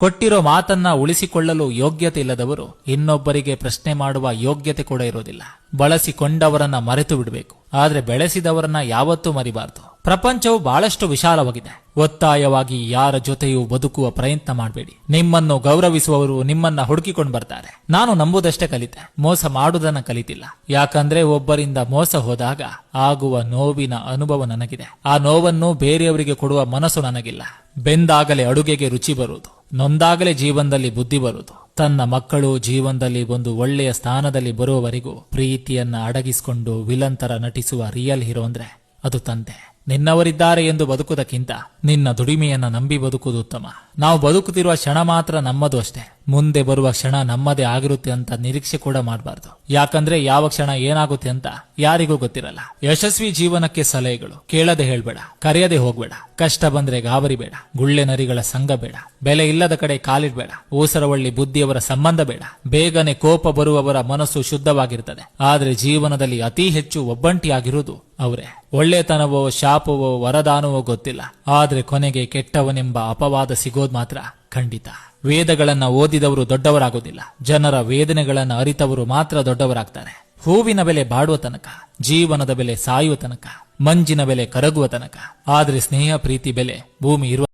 ಕೊಟ್ಟಿರೋ ಮಾತನ್ನ ಉಳಿಸಿಕೊಳ್ಳಲು ಯೋಗ್ಯತೆ ಇಲ್ಲದವರು ಇನ್ನೊಬ್ಬರಿಗೆ ಪ್ರಶ್ನೆ ಮಾಡುವ ಯೋಗ್ಯತೆ ಕೂಡ ಇರೋದಿಲ್ಲ ಬಳಸಿಕೊಂಡವರನ್ನ ಮರೆತು ಬಿಡಬೇಕು. ಆದ್ರೆ ಬೆಳೆಸಿದವರನ್ನ ಯಾವತ್ತೂ ಮರಿಬಾರದು. ಪ್ರಪಂಚವು ಬಹಳಷ್ಟು ವಿಶಾಲವಾಗಿದೆ. ಒತ್ತಾಯವಾಗಿ ಯಾರ ಜೊತೆಯೂ ಬದುಕುವ ಪ್ರಯತ್ನ ಮಾಡಬೇಡಿ. ನಿಮ್ಮನ್ನು ಗೌರವಿಸುವವರು ನಿಮ್ಮನ್ನ ಹುಡುಕಿಕೊಂಡು ಬರ್ತಾರೆ. ನಾನು ನಂಬುದಷ್ಟೇ ಕಲಿತೆ. ಮೋಸ ಮಾಡುವುದನ್ನ ಕಲಿತಿಲ್ಲ. ಯಾಕಂದ್ರೆ ಒಬ್ಬರಿಂದ ಮೋಸ ಹೋದಾಗ ಆಗುವ ನೋವಿನ ಅನುಭವ ನನಗಿದೆ. ಆ ನೋವನ್ನು ಬೇರೆಯವರಿಗೆ ಕೊಡುವ ಮನಸ್ಸು ನನಗಿಲ್ಲ. ಬೆಂದಾಗಲೇ ಅಡುಗೆಗೆ ರುಚಿ ಬರುವುದು. ನೊಂದಾಗಲೇ ಜೀವನದಲ್ಲಿ ಬುದ್ಧಿ ಬರುವುದು. ತನ್ನ ಮಕ್ಕಳು ಜೀವನದಲ್ಲಿ ಒಂದು ಒಳ್ಳೆಯ ಸ್ಥಾನದಲ್ಲಿ ಬರುವವರೆಗೂ ಪ್ರೀತಿಯನ್ನ ಅಡಗಿಸಿಕೊಂಡು ವಿಲಂತರ ನಟಿಸುವ ರಿಯಲ್ ಹೀರೋ ಅಂದ್ರೆ ಅದು ತಂದೆ. ನಿನ್ನವರಿದ್ದಾರೆ ಎಂದು ಬದುಕುವುದಕ್ಕಿಂತ ನಿನ್ನ ದುಡಿಮೆಯನ್ನ ನಂಬಿ ಬದುಕುವುದು ಉತ್ತಮ. ನಾವು ಬದುಕುತ್ತಿರುವ ಕ್ಷಣ ಮಾತ್ರ ನಮ್ಮದು ಅಷ್ಟೇ. ಮುಂದೆ ಬರುವ ಕ್ಷಣ ನಮ್ಮದೇ ಆಗಿರುತ್ತೆ ಅಂತ ನಿರೀಕ್ಷೆ ಕೂಡ ಮಾಡಬಾರ್ದು. ಯಾಕಂದ್ರೆ ಯಾವ ಕ್ಷಣ ಏನಾಗುತ್ತೆ ಅಂತ ಯಾರಿಗೂ ಗೊತ್ತಿರಲ್ಲ. ಯಶಸ್ವಿ ಜೀವನಕ್ಕೆ ಸಲಹೆಗಳು. ಕೇಳದೆ ಹೇಳ್ಬೇಡ. ಕರೆಯದೆ ಹೋಗ್ಬೇಡ. ಕಷ್ಟ ಬಂದ್ರೆ ಗಾಬರಿ ಬೇಡ. ಗುಳ್ಳೆ ನರಿಗಳ ಸಂಘ ಬೇಡ. ಬೆಲೆ ಇಲ್ಲದ ಕಡೆ ಕಾಲಿಡ್ಬೇಡ. ಊಸರವಳ್ಳಿ ಬುದ್ಧಿಯವರ ಸಂಬಂಧ ಬೇಡ. ಬೇಗನೆ ಕೋಪ ಬರುವವರ ಮನಸ್ಸು ಶುದ್ಧವಾಗಿರ್ತದೆ. ಆದ್ರೆ ಜೀವನದಲ್ಲಿ ಅತಿ ಹೆಚ್ಚು ಒಬ್ಬಂಟಿಯಾಗಿರುವುದು ಅವರೇ. ಒಳ್ಳೆತನವೋ ಶಾಪವೋ ವರದಾನವೋ ಗೊತ್ತಿಲ್ಲ. ಆದ್ರೆ ಕೊನೆಗೆ ಕೆಟ್ಟವನೆಂಬ ಅಪವಾದ ಸಿಗೋದ್ ಮಾತ್ರ ಖಂಡಿತ. ವೇದಗಳನ್ನ ಓದಿದವರು ದೊಡ್ಡವರಾಗೋದಿಲ್ಲ. ಜನರ ವೇದನೆಗಳನ್ನ ಅರಿತವರು ಮಾತ್ರ ದೊಡ್ಡವರಾಗ್ತಾರೆ. ಹೂವಿನ ಬೆಲೆ ಬಾಡುವ ತನಕ, ಜೀವನದ ಬೆಲೆ ಸಾಯುವ ತನಕ, ಮಂಜಿನ ಬೆಲೆ ಕರಗುವ ತನಕ, ಆದ್ರೆ ಸ್ನೇಹ, ಪ್ರೀತಿ ಬೆಲೆ ಭೂಮಿ ಇರುವ